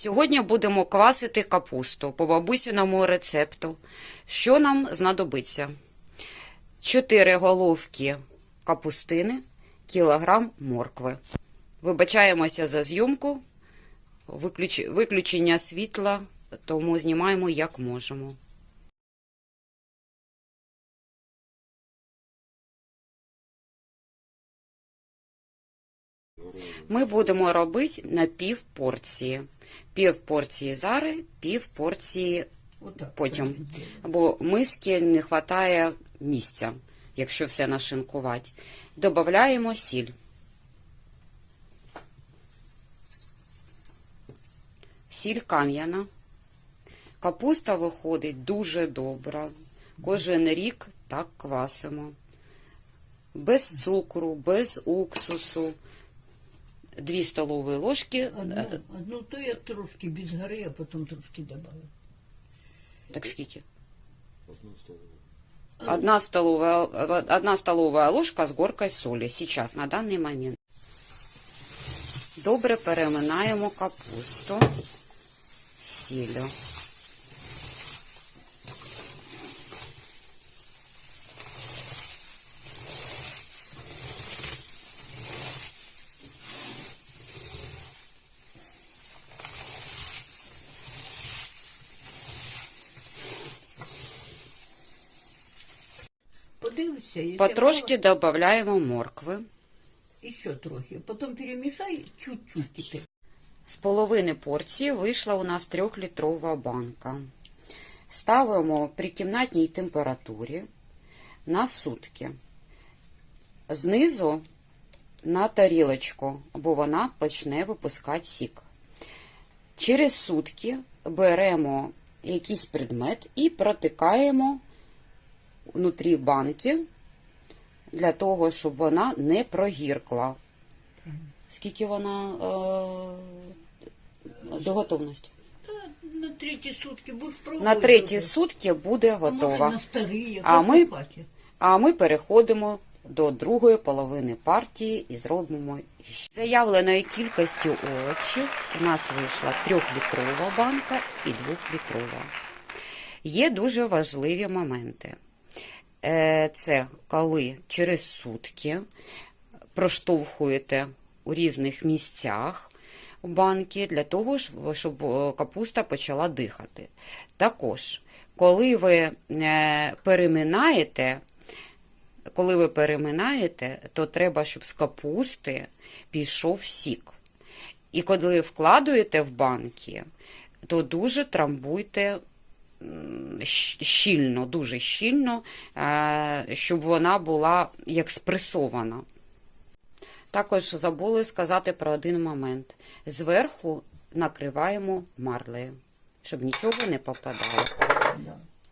Сьогодні будемо квасити капусту по бабусіному рецепту. Що нам знадобиться? 4 головки капустини, кілограм моркви. Вибачаємося за зйомку, виключ... виключення світла, тому знімаємо як можемо. Ми будемо робити на пів порції. Пів порції зараз, пів порції потім. Бо миски не вистачає місця, якщо все нашинкувати. Додаємо сіль. Сіль кам'яна. Капуста виходить дуже добра. Кожен рік так квасимо. Без цукру, без уксусу. Дві столовые ложки. Одну, одну то я трошки без горы, а потом трошки добавила. Так скільки? Одна столовая, одна столовая ложка з горкою солі. Сейчас, на даний момент. Добре переминаємо капусту сіллю. Подивися, якщо Потрошки додаємо моркви. І ще трохи. Потім перемішай чуть-чуть тепер. З половини порції вийшла у нас трьохлітрова банка. Ставимо при кімнатній температурі на сутки. Знизу на тарілочку, бо вона почне випускати сік. Через сутки беремо якийсь предмет і протикаємо внутрі банки для того, щоб вона не прогіркла. Скільки вона е, до готовності? На треті сутки На треті сутки буде А готова. на старі, А ми- А ми переходимо до другої половини партії і зробимо ще. Заявленої кількості овочів у нас вийшла трьохлітрова банка і двохлітрова. Є дуже важливі моменти. Е, Це коли через сутки проштовхуєте у різних місцях банки для того, щоб- е, капуста почала дихати. Також, коли ви е, переминаєте, коли ви переминаєте, то треба, щоб з капусти пішов сік. І коли вкладуєте в банки, то дуже трамбуйте щільно, дуже щільно, е, щоб вона була як спресована. Також забули сказати про один момент. Зверху накриваємо марлею, щоб нічого не попадало. Да.